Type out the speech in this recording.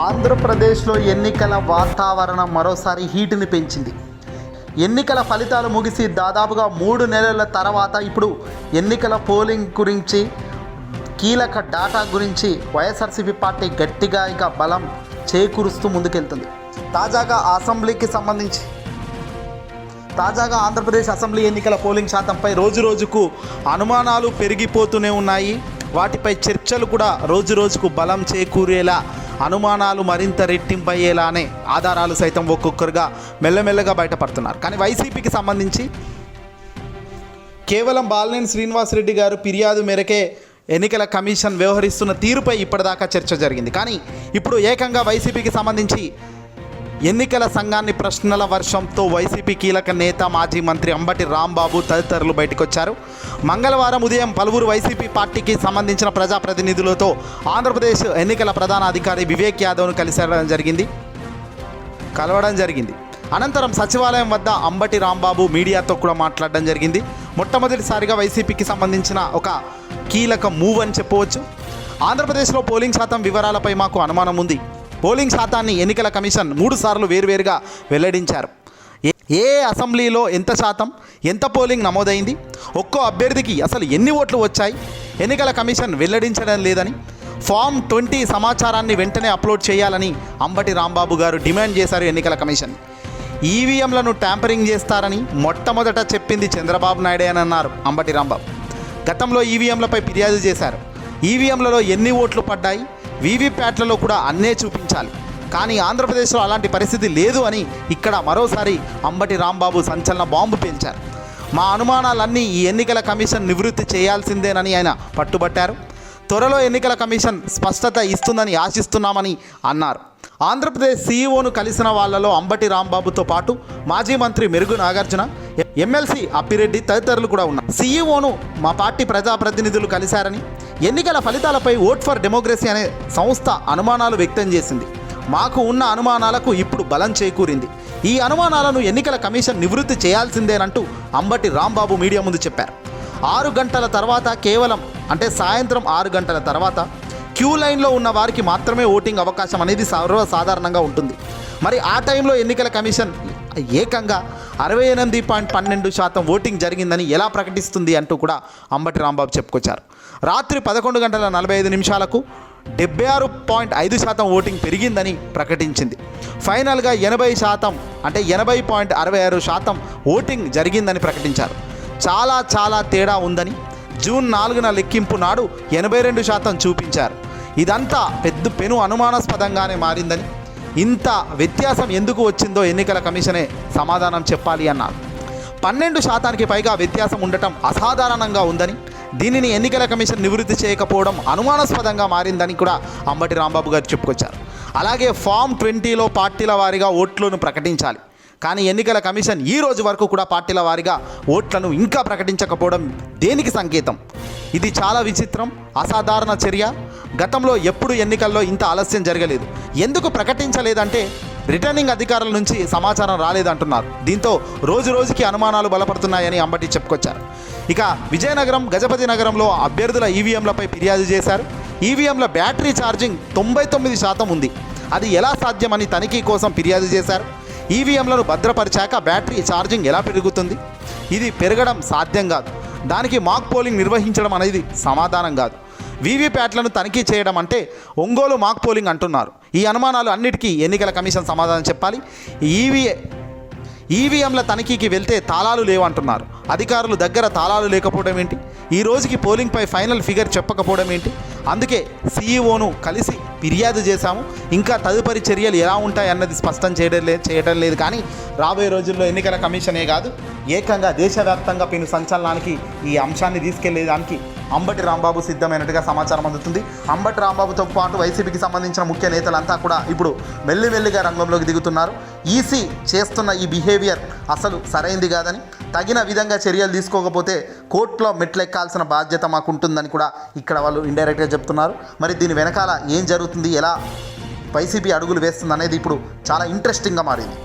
ఆంధ్రప్రదేశ్లో ఎన్నికల వాతావరణం మరోసారి హీటుని పెంచింది. ఎన్నికల ఫలితాలు ముగిసి దాదాపుగా మూడు నెలల తర్వాత ఇప్పుడు ఎన్నికల పోలింగ్ గురించి కీలక డాటా గురించి వైఎస్ఆర్సీపీ పార్టీ గట్టిగా ఇక బలం చేకూరుస్తూ ముందుకెళ్తుంది. తాజాగా అసెంబ్లీకి సంబంధించి తాజాగా ఆంధ్రప్రదేశ్ అసెంబ్లీ ఎన్నికల పోలింగ్ శాతంపై రోజు రోజుకు అనుమానాలు పెరిగిపోతూనే ఉన్నాయి. వాటిపై చర్చలు కూడా రోజు రోజుకు బలం చేకూరేలా అనుమానాలు మరింత రెట్టింపయ్యేలానే ఆధారాలు సైతం ఒక్కొక్కరుగా మెల్లమెల్లగా బయటపడుతున్నారు. కానీ వైసీపీకి సంబంధించి కేవలం బాలినేని శ్రీనివాసరెడ్డి గారు ఫిర్యాదు మేరకే ఎన్నికల కమిషన్ వ్యవహరిస్తున్న తీరుపై ఇప్పటిదాకా చర్చ జరిగింది. కానీ ఇప్పుడు ఏకంగా వైసీపీకి సంబంధించి ఎన్నికల సంఘాన్ని ప్రశ్నల వర్షంతో వైసీపీ కీలక నేత మాజీ మంత్రి అంబటి రాంబాబు తదితరులు బయటకొచ్చారు. మంగళవారం ఉదయం పలువురు వైసీపీ పార్టీకి సంబంధించిన ప్రజాప్రతినిధులతో ఆంధ్రప్రదేశ్ ఎన్నికల ప్రధాన అధికారి వివేక్ యాదవ్ను కలిసడం జరిగింది. కలవడం జరిగింది. అనంతరం సచివాలయం వద్ద అంబటి రాంబాబు మీడియాతో కూడా మాట్లాడడం జరిగింది. మొట్టమొదటిసారిగా వైసీపీకి సంబంధించిన ఒక కీలక మూవ్ అని చెప్పవచ్చు. ఆంధ్రప్రదేశ్లో పోలింగ్ శాతం వివరాలపై మాకు అనుమానం ఉంది. పోలింగ్ శాతాన్ని ఎన్నికల కమిషన్ మూడు సార్లు వేరువేరుగా వెల్లడించారు. ఏ- అసెంబ్లీలో ఎంత శాతం ఎంత పోలింగ్ నమోదైంది ఒక్కో అభ్యర్థికి అసలు ఎన్ని ఓట్లు వచ్చాయి ఎన్నికల కమిషన్ వెల్లడించడం లేదని ఫామ్ ట్వంటీ సమాచారాన్ని వెంటనే అప్లోడ్ చేయాలని అంబటి రాంబాబు గారు డిమాండ్ చేశారు ఎన్నికల కమిషన్. ఈవీఎంలను ట్యాంపరింగ్ చేస్తారని మొట్టమొదట చెప్పింది చంద్రబాబు నాయుడే అని అన్నారు అంబటి రాంబాబు. గతంలో ఈవీఎంలపై ఫిర్యాదు చేశారు. ఈవీఎంలలో ఎన్ని ఓట్లు పడ్డాయి వీవీప్యాట్లలో కూడా అన్నే చూపించాలి. కానీ ఆంధ్రప్రదేశ్లో అలాంటి పరిస్థితి లేదు అని ఇక్కడ మరోసారి అంబటి రాంబాబు సంచలన బాంబు పేల్చారు. మా అనుమానాలన్నీ ఈ ఎన్నికల కమిషన్ నివృత్తి చేయాల్సిందేనని ఆయన పట్టుబట్టారు. త్వరలో ఎన్నికల కమిషన్ స్పష్టత ఇస్తుందని ఆశిస్తున్నామని అన్నారు. ఆంధ్రప్రదేశ్ సీఈఓను కలిసిన వాళ్ళలో అంబటి రాంబాబుతో పాటు మాజీ మంత్రి మెరుగు నాగార్జున ఎమ్మెల్సీ అప్పిరెడ్డి తదితరులు కూడా ఉన్నారు. సీఈఓను మా పార్టీ ప్రజాప్రతినిధులు కలిశారని ఎన్నికల ఫలితాలపై ఓట్ ఫర్ డెమోక్రసీ అనే సంస్థ అనుమానాలు వ్యక్తం చేసింది. మాకు ఉన్న అనుమానాలకు ఇప్పుడు బలం చేకూరింది. ఈ అనుమానాలను ఎన్నికల కమిషన్ నివృత్తి చేయాల్సిందేనంటూ అంబటి రాంబాబు మీడియా ముందు చెప్పారు. ఆరు గంటల తర్వాత కేవలం అంటే సాయంత్రం ఆరు గంటల తర్వాత క్యూ లైన్లో ఉన్న వారికి మాత్రమే ఓటింగ్ అవకాశం అనేది సర్వసాధారణంగా ఉంటుంది. మరి ఆ టైంలో ఎన్నికల కమిషన్ ఏకంగా అరవై ఎనిమిది పాయింట్ పన్నెండు శాతం ఓటింగ్ జరిగిందని ఎలా ప్రకటిస్తుంది అంటూ కూడా అంబటి రాంబాబు చెప్పుకొచ్చారు. రాత్రి పదకొండు గంటల నలభై ఐదు నిమిషాలకు డెబ్బై ఆరు పాయింట్ ఐదు శాతం ఓటింగ్ పెరిగిందని ప్రకటించింది. ఫైనల్గా ఎనభై శాతం అంటే ఎనభై పాయింట్ అరవై ఆరు శాతం ఓటింగ్ జరిగిందని ప్రకటించారు. చాలా చాలా తేడా ఉందని జూన్ నాలుగున లెక్కింపు నాడు ఎనభై రెండు శాతం చూపించారు. ఇదంతా పెద్ద పెను అనుమానాస్పదంగానే మారిందని ఇంత వ్యత్యాసం ఎందుకు వచ్చిందో ఎన్నికల కమిషనే సమాధానం చెప్పాలి అన్నారు. పన్నెండు శాతానికి పైగా వ్యత్యాసం ఉండటం అసాధారణంగా ఉందని దీనిని ఎన్నికల కమిషన్ నివృత్తి చేయకపోవడం అనుమానాస్పదంగా మారిందని కూడా అంబటి రాంబాబు గారు చెప్పుకొచ్చారు. అలాగే ఫామ్ ట్వంటీలో పార్టీల వారీగా ఓట్లను ప్రకటించాలి. కానీ ఎన్నికల కమిషన్ ఈ రోజు వరకు కూడా పార్టీల వారిగా ఓట్లను ఇంకా ప్రకటించకపోవడం దేనికి సంకేతం? ఇది చాలా విచిత్రం అసాధారణ చర్య. గతంలో ఎప్పుడు ఎన్నికల్లో ఇంత ఆలస్యం జరగలేదు. ఎందుకు ప్రకటించలేదంటే రిటర్నింగ్ అధికారుల నుంచి సమాచారం రాలేదంటున్నారు. దీంతో రోజు రోజుకి అనుమానాలు బలపడుతున్నాయని అంబటి చెప్పుకొచ్చారు. ఇక విజయనగరం గజపతి నగరంలో అభ్యర్థుల ఈవీఎంలపై ఫిర్యాదు చేశారు. ఈవీఎంల బ్యాటరీ ఛార్జింగ్ తొంభై తొమ్మిది శాతం ఉంది. అది ఎలా సాధ్యమని తనిఖీ కోసం ఫిర్యాదు చేశారు. ఈవీఎంలను భద్రపరిచాక బ్యాటరీ ఛార్జింగ్ ఎలా పెరుగుతుంది? ఇది పెరగడం సాధ్యం కాదు. దానికి మాక్ పోలింగ్ నిర్వహించడం అనేది సమాధానం కాదు. వీవీప్యాట్లను తనిఖీ చేయడం అంటే ఒంగోలు మాక్ పోలింగ్ అంటున్నారు. ఈ అనుమానాలు అన్నిటికీ ఎన్నికల కమిషన్ సమాధానం చెప్పాలి. ఈవీ ఈవీఎంల తనిఖీకి వెళ్తే తాళాలు లేవంటున్నారు. అధికారులు దగ్గర తాళాలు లేకపోవడం ఏంటి? ఈ రోజుకి పోలింగ్పై ఫైనల్ ఫిగర్ చెప్పకపోవడం ఏంటి? అందుకే సీఈఓను కలిసి ఫిర్యాదు చేశాము. ఇంకా తదుపరి చర్యలు ఎలా ఉంటాయన్నది స్పష్టం చేయడం లేదు చేయడం లేదు కానీ రాబోయే రోజుల్లో ఎన్నికల కమిషనే కాదు ఏకంగా దేశవ్యాప్తంగా పెను సంచలనానికి ఈ అంశాన్ని తీసుకెళ్ళేదానికి అంబటి రాంబాబు సిద్ధమైనట్టుగా సమాచారం అందుతుంది. అంబటి రాంబాబుతో పాటు వైసీపీకి సంబంధించిన ముఖ్య నేతలంతా కూడా ఇప్పుడు మెల్లిమెల్లిగా రంగంలోకి దిగుతున్నారు. ఈసీ చేస్తున్న ఈ బిహేవియర్ అసలు సరైంది కాదని తగిన విధంగా చర్యలు తీసుకోకపోతే కోర్టులో మెట్లెక్కాల్సిన బాధ్యత మాకు ఉంటుందని కూడా ఇక్కడ వాళ్ళు ఇండైరెక్ట్గా చెప్తున్నారు. మరి దీని వెనకాల ఏం జరుగుతుంది? ఎలా వైసీపీ అడుగులు వేస్తుంది అనేది ఇప్పుడు చాలా ఇంట్రెస్టింగ్గా మారింది.